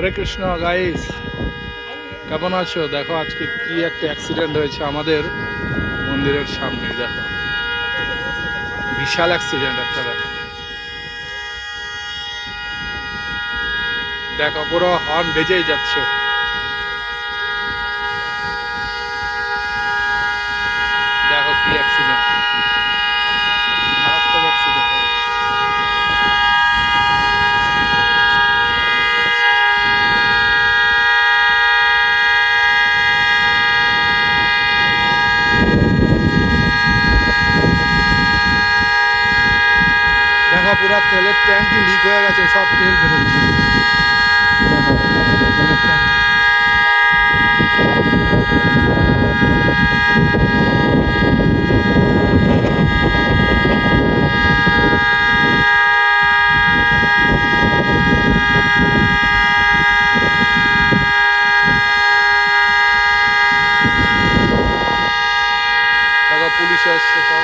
হরে Krishna guys কেমন আছো? দেখো আজকে কি একটা অ্যাক্সিডেন্ট হয়েছে আমাদের মন্দিরের সামনে, দেখো। বিশাল অ্যাক্সিডেন্ট একটা দেখো। দেখো, পুরো হর্ন বেজেই যাচ্ছে দেখো কি অ্যাক্সিডেন্ট মারাত্মক অ্যাক্সিডেন্ট হয়েছে দেখো পুরো তেলের ট্যাঙ্কি লিক হয়ে গেছে সব তেল বেরোচ্ছে তেলের পুলিশ আসছে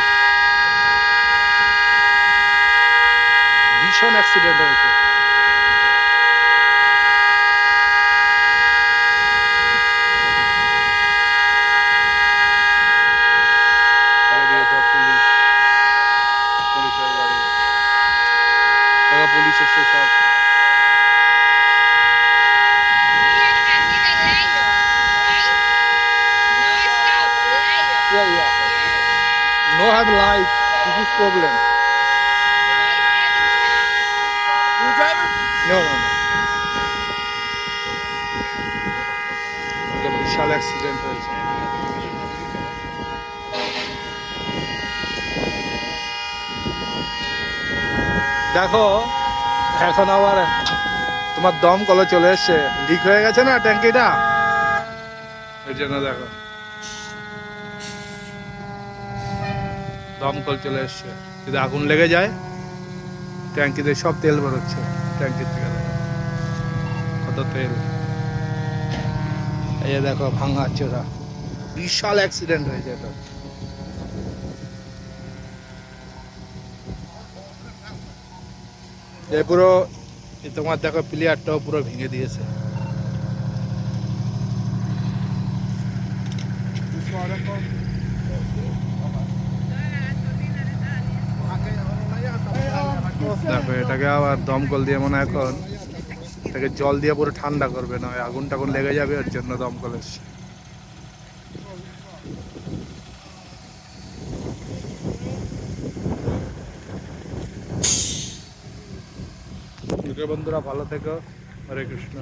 Yeah, yeah. No have light. This is problem. বিশাল অ্যাক্সিডেন্ট হয়েছে দেখো, এখন আবার তোমার দম কলে চলে এসছে। লিক হয়ে গেছে না ট্যাঙ্কিটা? ওই জন্য দেখো। দমকল চলে এসছে। যদি আগুন লেগে যায় ট্যাঙ্কিতে সব তেল বেরোচ্ছে ট্যাঙ্কির থেকে। কত তেল। এই দেখো ভাঙা চোরা বিশাল অ্যাক্সিডেন্ট হয়েছে এটা। পুরো তোমার দেখো প্লেয়ারটাও পুরো ভেঙে দিয়েছে। দেখো, এটাকে আবার দমকল দিয়ে মনে এখন এটাকে জল দিয়ে পুরো ঠান্ডা করবে না আগুন টাগুন লেগে যাবে ওর জন্য দমকল এসছে। বন্ধুরা, ভালো থেকো। হরে কৃষ্ণ।